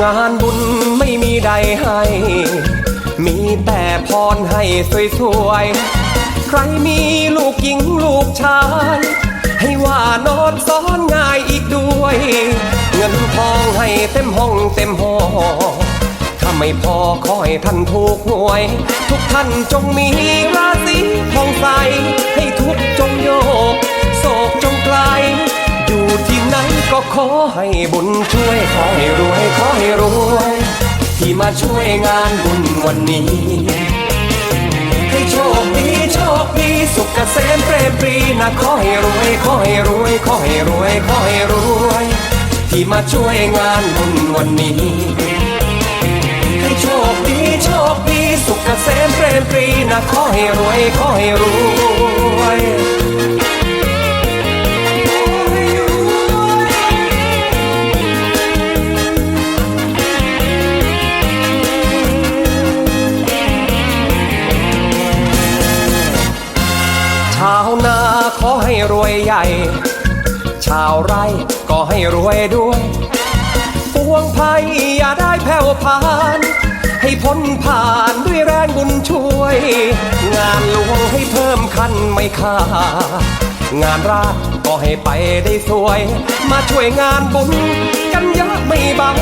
งานบุญไม่มีใดให้ มีแต่พรให้สวยๆ ใครมีลูกหญิงลูกชาย ให้ว่านอนซ้อนง่ายอีกด้วย เงินทองให้เต็มห้องเต็มหอ ถ้าไม่พอขอให้ท่านถูกหวย ทุกท่านจงมีราศีทองใสให้ทุกจงโย ให้บุญช่วยขอให้รวยขอให้รวย ที่มาช่วยงานบุญวันนี้ ให้โชคดีโชคดีสุขเกษมเปรมปรีนะขอให้รวยขอให้รวยขอให้รวยขอให้รวย ที่มาช่วยงานบุญวันนี้ ให้โชคดีโชคดีสุขเกษมเปรมปรีนะขอให้รวยขอให้รวย อให้รวยใหญ่ ชาวไร่ก็ให้รวยด้วยปวงภัยอย่าได้แผ่วพาน ให้พ้นผ่านด้วยแรงบุญช่วย งานหลวงให้เพิ่มคันไม่ขาดงานราชก็ให้ไปได้สวย มาช่วยงานบุญกันเยอะไม่เบา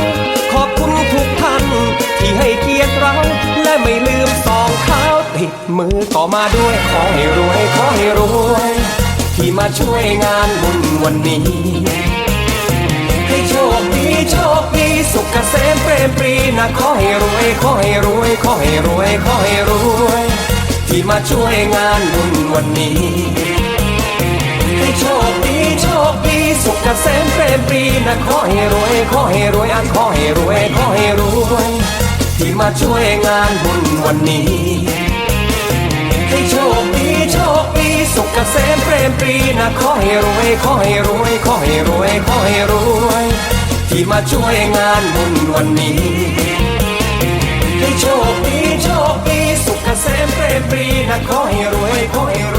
ขอบคุณทุกท่านที่ให้เกียรติเรา และไม่ลืมสองเท้าติดมือก็มาด้วย ขอให้รวย ขอให้รวย ที่มาช่วยงานบุญวันนี้ ให้โชคดีโชคดีสุขเกษมเปรมปรีนะขอให้รวยขอให้รวยขอให้รวยขอให้รวย ที่มาช่วยงานบุญวันนี้ ให้โชคดีโชคดีสุขเกษมเปรมปรีนะขอให้รวยขอให้รวยอะขอให้รวยขอให้รวย ที่มาช่วยงานบุญวันนี้ กษมเปรมปรีนะขอให้รวยขอให้รวยขอให้รวยขอให้รวย ที่มาช่วยงานบุญวันนี้ให้โชคดีโชคดีสุขเกษมเปรมปรีนะขอให้รวยขอให้